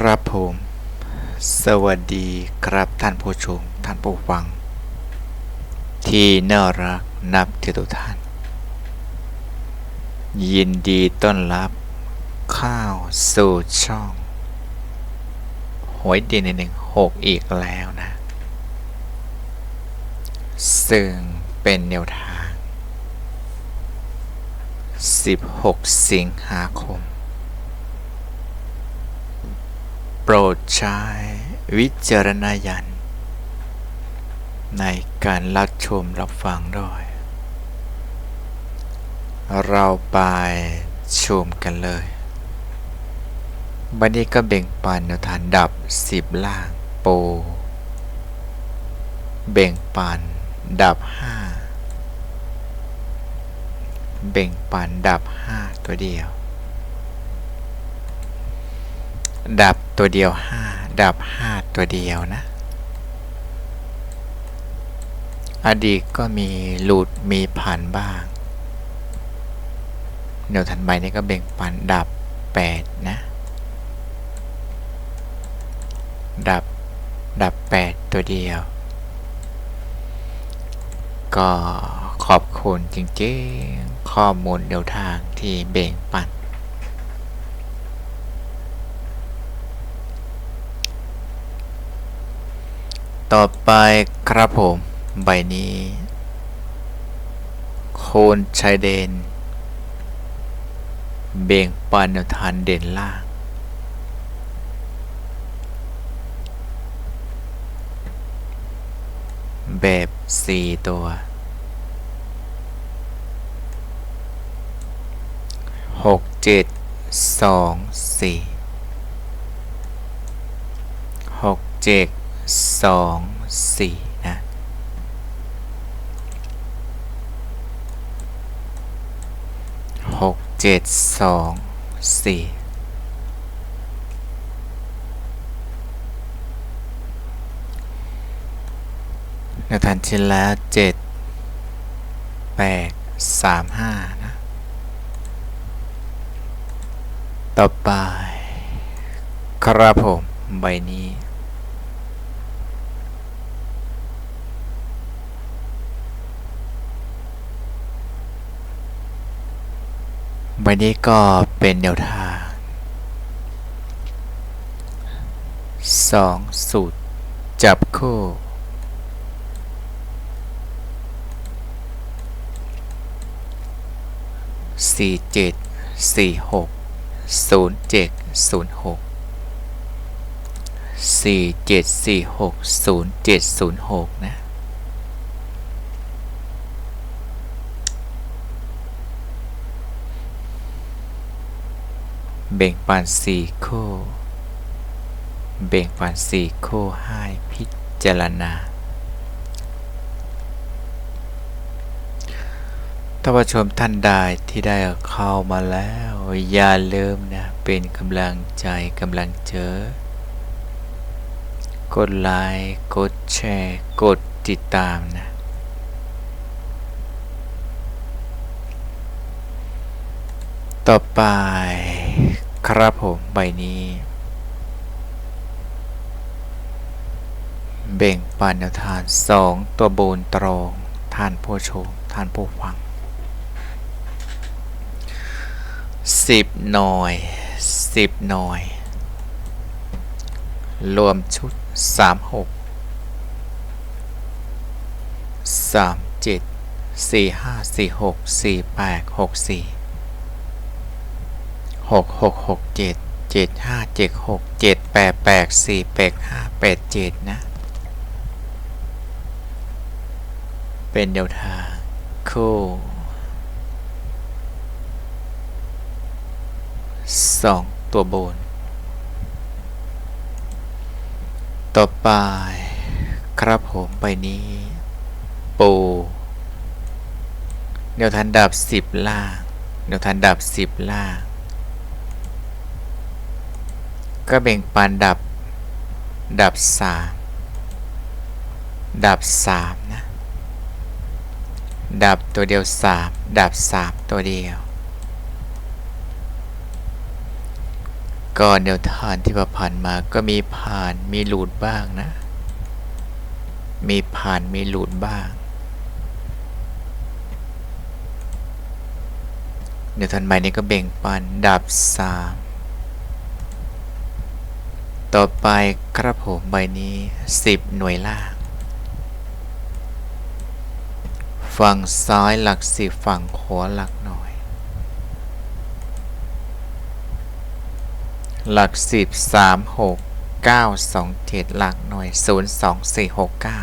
ครับผม สวัสดีครับท่านผู้ชม ท่านผู้ฟัง ที่น่ารักนับถือทุกท่าน ยินดีต้อนรับ ข้าวสู่ช่องหวยดียนหนึ่งหกอีกแล้วนะ ซึ่งเป็นแนวทาง 16 สิงหาคม โปรดใช้วิจารณญาณในการรับชมรับฟังด้วย เราไปชมกันเลยบันนี้ก็เบ่งปันแนวทานดับสิบล่างโป เบ่งปันดับห้าเบ่งปันดับห้าตัวเดียว ดับตัวเดียวห้าดับห้าตัวเดียวนะ อดีตก็มีหลุดมีผ่านบ้าง เดี๋ยวถันไปนี่ก็เบ่งปันดับแปดนะ ดับ ดับแปดตัวเดียว ก็ขอบคุณจริงๆ ข้อมูลเดียวทางที่เบ่งปัน ต่อไปครับผม ใบนี้ โคนชายเดน เบ่งปันทานเด่นล่าง แบบสี่ตัวหกเจ็ดสองสี่หกเจ็ด สองสี่นะหกเจ็ดสองสี่ในทันทีแล้วเจ็ดแปดสามห้านะ ต่อไป ครับผม ใบนี้ ใบนี้ก็เป็นแนวทางสองสูตร จับคู่ สี่เจ็ดสี่หกศูนย์เจ็ดศูนย์หกสี่เจ็ดสี่หกศูนย์เจ็ดศูนย์หกนะ เบ่งปันสี่คู่เบ่งปันสี่คู่ให้พิจารณาท่านผู้ชมท่านใดที่ได้เข้ามาแล้ว อย่าลืมนะ เป็นกำลังใจกำลังเจอกดไลค์กดแชร์ กดติดตามนะต่อไป ครับผมใบนี้ เบ่งปันแนวทานสองตัวโบนตรงท่านผู้ชมท่านผู้ฟังสิบหน่อยสิบหน่อยรวมชุดสามหกสามเจ็ดสี่ห้าสี่หกสี่แปดหกสี่ หกหกหกเจ็ดเจ็ดห้าเจ็ดหกเจ็ดแปดแปดสี่แปดห้าแปดเจ็ดนะ เป็นแนวทางคู่สองตัวบน ต่อไป ครับผมใบนี้ ปูแนวทันดับสิบล่างแนวทันดับสิบล่าง ก็แบ่งปันดับ ดับสามดับสามนะ ดับตัวเดียวสามดับสามตัวเดียวก็แนเดียวทางที่ผ่านมาก็มีผ่านมีหลุดบ้างนะ มีผ่านมีหลุดบ้างเดี๋ยวทันใหม่นี้ก็เบ่งปันดับสาม ต่อไปครับผมใบนี้ 10 หน่วยล่าง ฝั่งซ้ายหลักสิบฝั่งขวาหลักหน่อย หลักสิบสามหกเก้าสองเจ็ดหลักหน่วยศูนย์สองสี่หกเก้า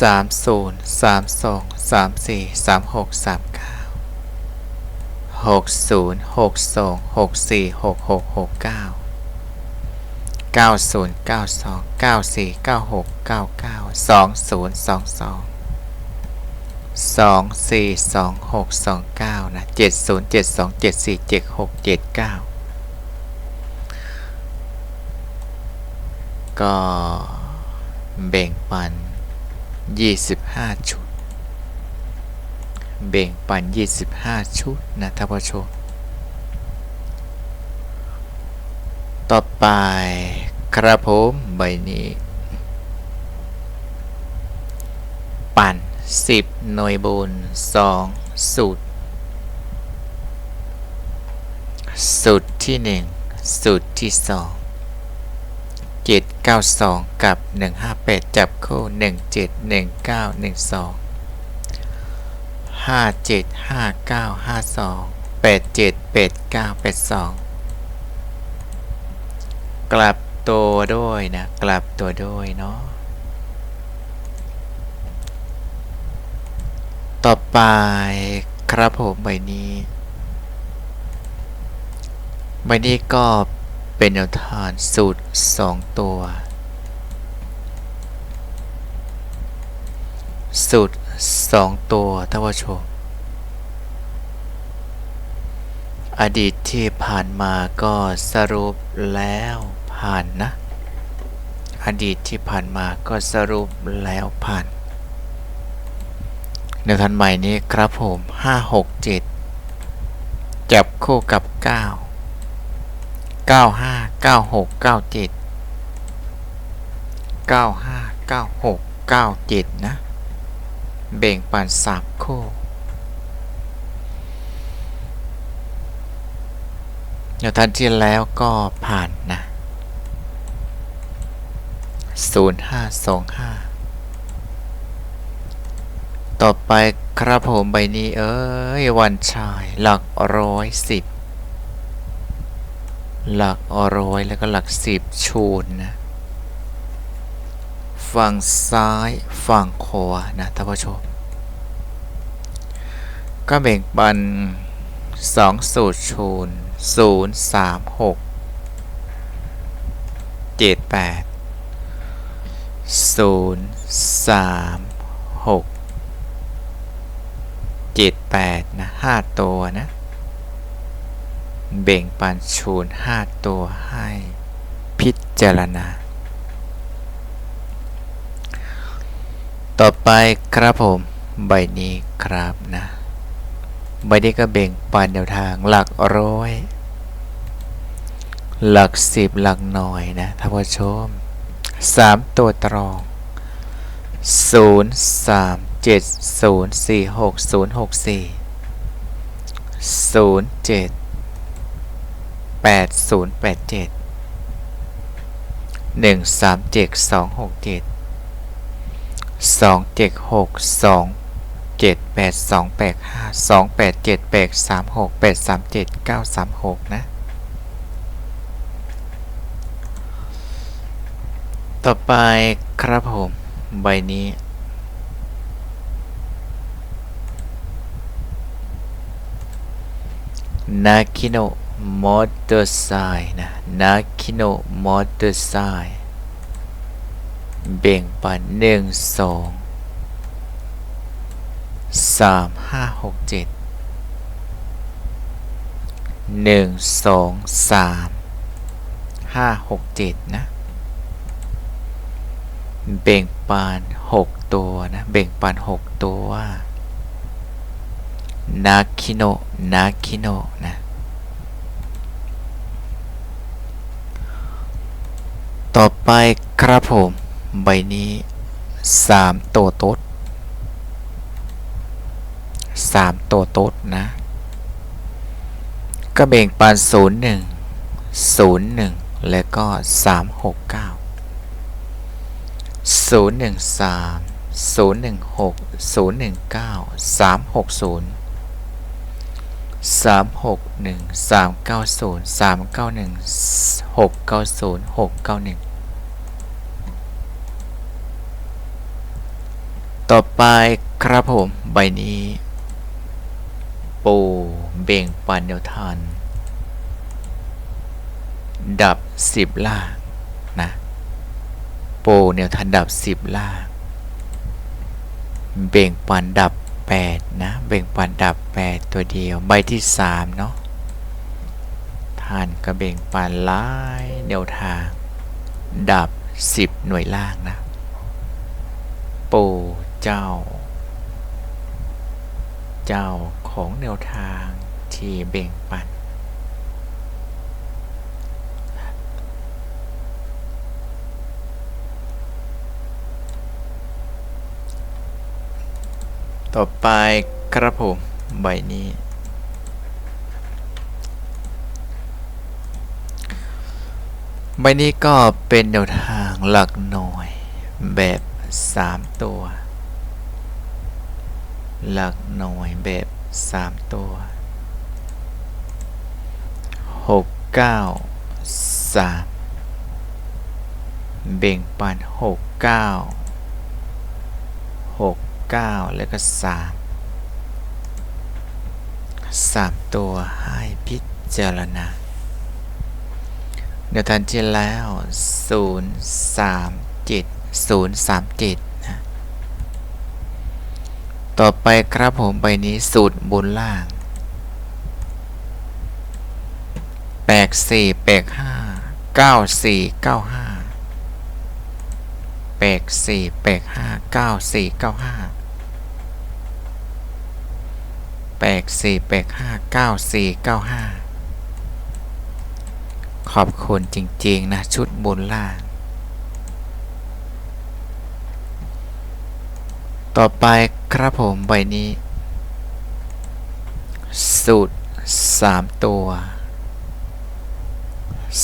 สามศูนย์สามสองสามสี่สามหกสามเก้า หกศูนย์หกสองหกสี่หกหกหกเก้าเก้าศูนย์เก้าสองเก้าสี่เก้าหกเก้าเก้าสองศูนย์สองสองสองสี่สองหกสองเก้านะเจ็ดศูนย์เจ็ดสองเจ็ดสี่เจ็ดหกเจ็ดเก้าก็แบ่งปันยี่สิบห้าชุด แบ่งปัน 25 ชุดนะท่านผู้ชม ต่อไปครับผมใบนี้ ปั่น 10 หน่วยบน 2 สูตร สูตรที่ 1 สูตรที่ 2 792 กับ 158 จับคู่ 17 19 12 ห้าเจ็ดห้าเก้าห้าสองแปดเจ็ดแปดเก้าแปดสองกลับตัวด้วยนะ กลับตัวด้วยเนาะต่อไปครับผมใบนี้ ใบนี้ก็เป็นแนวทางสูตรสองตัว สูตร สองตัวท่านผู้ชม อดีตที่ผ่านมาก็สรุปแล้วผ่านนะ อดีตที่ผ่านมาก็สรุปแล้วผ่านในทันใหม่นี้ครับผม 5 6 7 จับคู่กับ 9 9 5 9 6 9 7 9 5 9 6 9 7 นะ เบ่งปันสามคู่เดี๋ยวทันที่แล้วก็ผ่านนะ0525ต่อไปครับผมใบนี้เอ้ย วันชายหลักร้อยสิบหลักร้อยแล้วก็หลักสิบชูนนะ ฝั่งซ้ายฝั่งขวานะท่านผู้ชม ก็แบ่งปันสองสูตรชูนศูนย์สามหกเจ็ดแปดศูนย์สามหกเจ็ดแปดนะห้าตัวนะ เบ่งปันชูนห้าตัวให้พิจารณา ต่อไปครับผม ใบนี้ครับนะ ใบนี้ก็เบ่งปันแนวทางหลักร้อย หลักสิบหลักหน่อยนะท่านผู้ชมสามตัวตรองศูนย์สามเจ็ดศูนย์สี่หกศูนย์หกสี่ศูนย์เจ็ดแปดศูนย์แปดเจ็ดหนึ่งสามเจ็ดสองหกเจ็ด สองเจ็ดหกสองเจ็ดแปดสองแปดห้าสองแปดเจ็ดแปดสามหกแปดสามเจ็ดเก้าสามหกนะ ต่อไปครับผมใบนี้นาคิโนมอเตอร์ไซค์นะนาคิโนมอเตอร์ไซค์ เบ่งปันหนึ่งสองสามห้าหกเจ็ดหนึ่งสองสามห้าหกเจ็ดนะ เบ่งปานหกตัวนะ เบ่งปานหกตัวนาคิโนนาคิโนนะต่อไปครับผม ใบนี้สามตัวโต๊ดสามตัวโต๊ดนะก็เบ่งปันศูนย์หนึ่งศูนย์หนึ่งแล้วก็สามหกเก้าศูนย์หนึ่งสามศูนย์หนึ่งหกศูนย์หนึ่งเก้าสามหกศูนย์สามหกหนึ่งสามเก้าศูนย์สามเก้าหนึ่งหกเก้าศูนย์หกเก้าหนึ่ง ต่อไปครับผม ใบนี้ ปูเบ่งปันเดียวทันดับสิบล่างนะปูเนียวทันดับสิบล่าง เบ่งปันดับแปดนะ เบ่งปันดับแปดตัวเดียว ใบที่สามเนาะทานก็เบ่งปันลายแนวทาง ดับสิบหน่วยล่างนะ ปู เจ้า เจ้าของแนวทางที่เบ่งปัน ต่อไปครับผมใบนี้ใบนี้ก็เป็นแนวทางหลักหน่วยแบบ 3 ตัว หลักหน่วยแบบ 3 ตัว 6 9 3 เบ่งปัน 6 9 6 9 แล้วก็ 3 3 ตัวให้พิจารณาเดี๋ยวทันที่แล้ว 0 3 7 0 3 7 ต่อไปครับผมใบนี้สูตรบนล่างแปกสี่แปกห้าเก้าสี่เก้าห้าแปกสี่แปกห้าเก้าสี่เก้าห้าแปกสี่แปกห้าเก้าสี่เก้าห้าขอบคุณจริง ๆ นะ ชุดบนล่าง ต่อไปครับผมใบนี้ สูตรสามตัว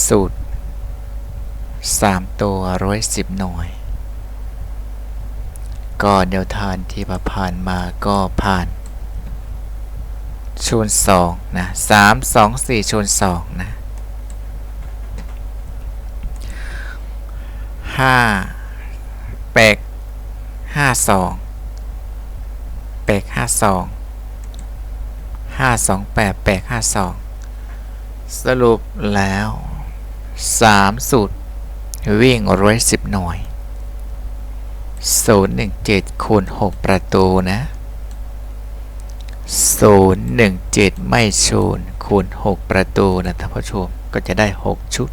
สูตรสามตัวร้อยสิบหน่วยก็เดียวทานที่ผ่านมาก็ผ่านชนสองนะสามสองสี่ชนสองนะห้าแปกห้าสอง ปกห้าสองห้าสองแปดแปกห้าสองสรุปแล้วสามสูตร วิ่งร้อยสิบหน่วยศูนย์หนึ่งเจ็ดคูณหกประตูนะศูนย์หนึ่งเจ็ดไม่ชูนคูณหกประตูนะท่านผู้ชมก็จะได้หกชุด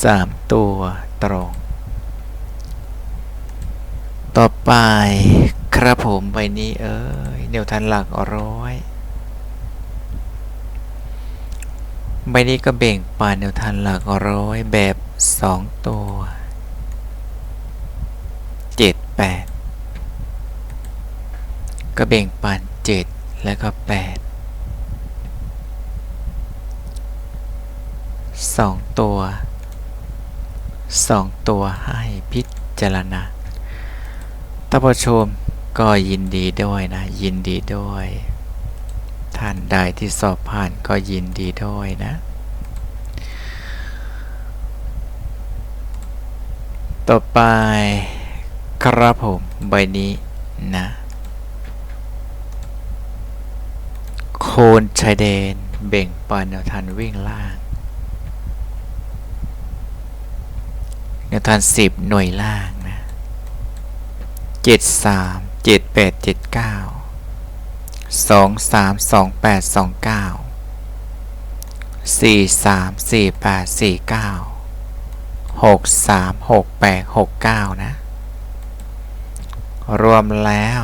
สามตัวตรง ต่อไป ครับผมใบนี้เอ้ยเนวทันหลักร้อยใบนี้ก็เบ่งปานแนวทันหลักร้อยแบบสองตัวเจ็ดแปดก็เบ่งปานเจ็ดแล้วก็แปดสองตัวสองตัวให้พิจารณาท่านผู้ชม ก็ยินดีด้วยนะ ยินดีด้วย ท่านใดที่สอบผ่านก็ยินดีด้วยนะ ต่อไปครับผมใบนี้นะ โคนชายแดนเบ่งปานแนวทันวิ่งล่างแนวทันสิบหน่วยล่างนะเจ็ดสาม เจ็ดแปดเจ็ดเก้าสองสามสองแปดสองเก้าสี่สามสี่แปดสี่เก้าหกสามหกแปดหกเก้านะ รวมแล้ว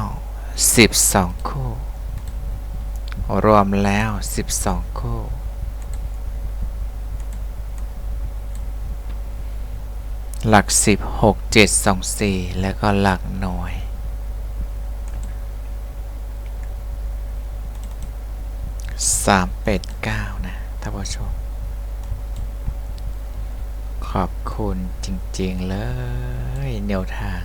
สิบสองคู่ รวมแล้วสิบสองคู่หลักสิบหกเจ็ดสองสี่แล้วก็หลักหน่วยสามเป็ดเก้านะท่านผู้ชม ขอบคุณจริง ๆ เลยแนวทาง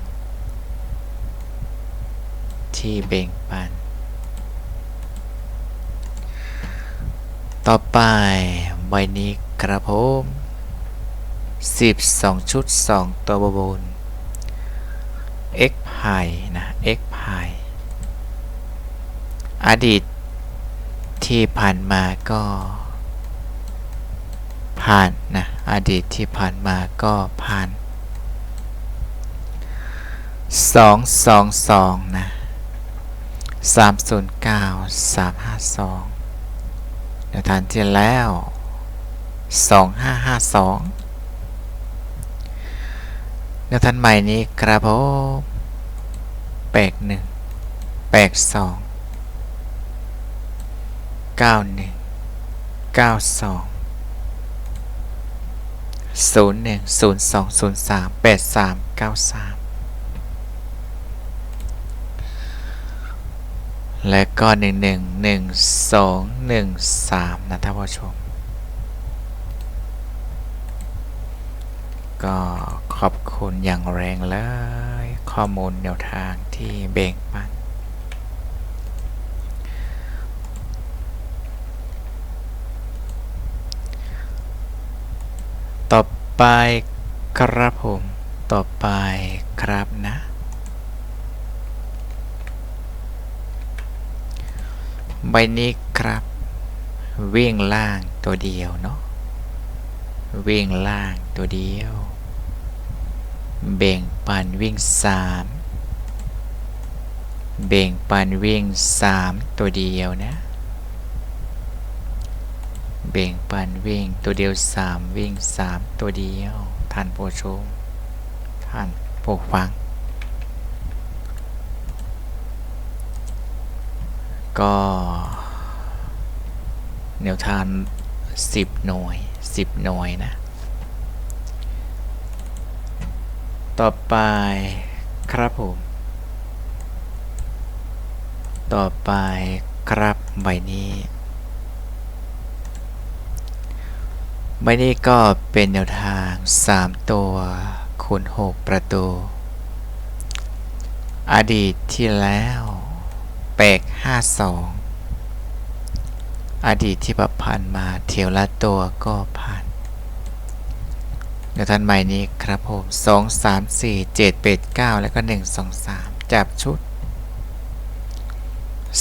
ที่เบ่งปัน ต่อไปใบนี้กระผม12ชุด2ตัวบน x พายนะ x พายอดีต ที่ผ่านมาก็ ผ่านนะอดีตที่ผ่านมาก็ผ่าน222นะ309 352เดี๋ยวทานที่แล้ว2552เดี๋ยวทันใหม่นี้กระผมแปกหนึ่งแปกสอง เก้าหนึ่งเก้าสองศูนย์หนึ่งศูนย์สองศูนย์สามแปดสามเก้าสามและก็หนึ่งหนึ่งหนึ่งสองหนึ่งสามนะท่านผู้ชม ก็ขอบคุณอย่างแรงเลย ข้อมูลแนวทางที่เบ่งปัน ต่อไปครับผม ต่อไปครับนะ ใบนี้ครับ วิ่งล่างตัวเดียวเนาะ วิ่งล่างตัวเดียว เบ่งปันวิ่งสามเบ่งปันวิ่งสามตัวเดียวนะ เบ่งปันวิ่ง ตัวเดียวสามวิ่งสามตัวเดียว ท่านผู้ชม ท่านผู้ฟัง ก็แนวทางสิบหน่วยสิบหน่วยนะ ต่อไปครับผม ต่อไปครับใบนี้ ใบนี้ก็เป็นแนวทาง 3 ตัวคูณ6ประตู อดีตที่แล้วแปก52 อดีตที่ประพันธ์มาเทียวละตัวก็ผ่านเดี๋ยวท่านใหม่นี้ครับผม 2 3 4 7 8 9 แล้วก็ 1 2 3 จับชุด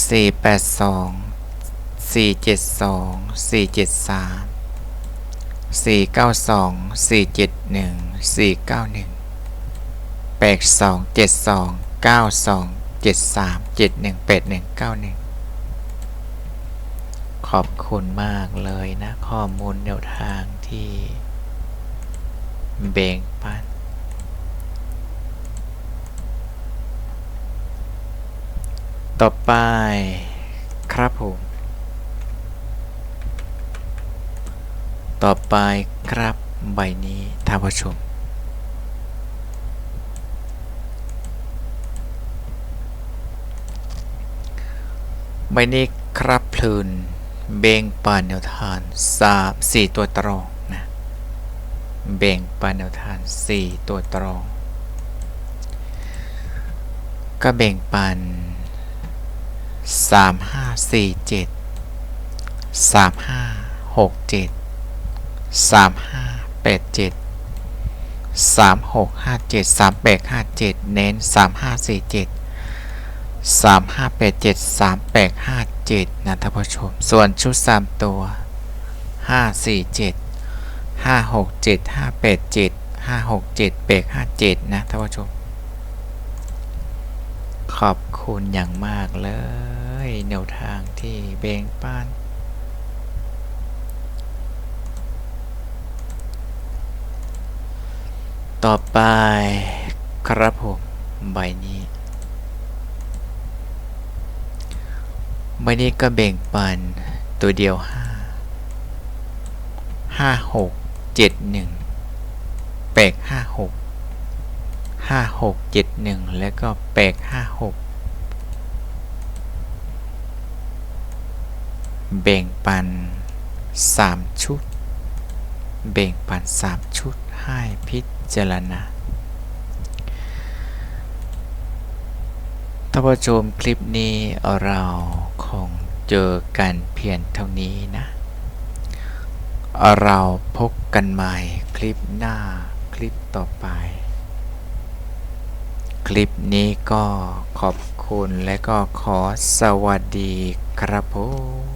4 8 2 4 7 2 4 7 3 4 9 2 4 7 1 4 9 1 8 2 7 2 9 2 7 3 7 1 8 1 9 1ขอบคุณมากเลยนะ ข้อมูลแนวทางที่เบ่งปันต่อไปครับผม ต่อไปครับใบนี้ท่านผู้ชม ใบนี้ครับพลืนเบ่งปานแนวทานสามสี่ตัวตรองนะเบ่งปานแนวทานสี่ตัวตรอง ก็เบ่งปันสามห้าสี่เจ็ดสามห้าหกเจ็ด สามห้าแปดเจ็ดสามหกห้าเจ็ดสามแปดห้าเจ็ดเน้นสามห้าสี่เจ็ดสามห้าแปดเจ็ดสามแปดห้าเจ็ดนะท่านผู้ชม ส่วนชุดสามตัวห้าสี่เจ็ดห้าหกเจ็ดห้าแปดเจ็ดห้าหกเจ็ดแปดห้าเจ็ดนะท่านผู้ชม ขอบคุณอย่างมากเลยแนวทางที่เบ่งป้าน ต่อไปครับผมใบนี้ ใบนี้ก็เบ่งปันตัวเดียวห้าห้าหกเจ็ดหนึ่งแปดห้าหกห้าหกเจ็ดหนึ่งแล้วก็แปดห้าหกแบ่งปันสามชุด แบ่งปันสามชุดให้พิษ จารณาท่านผู้ชมคลิปนี้เราคงเจอกันเพียงเท่านี้นะ เราพบกันใหม่คลิปหน้าคลิปต่อไป คลิปนี้ก็ขอบคุณและก็ขอสวัสดีครับผม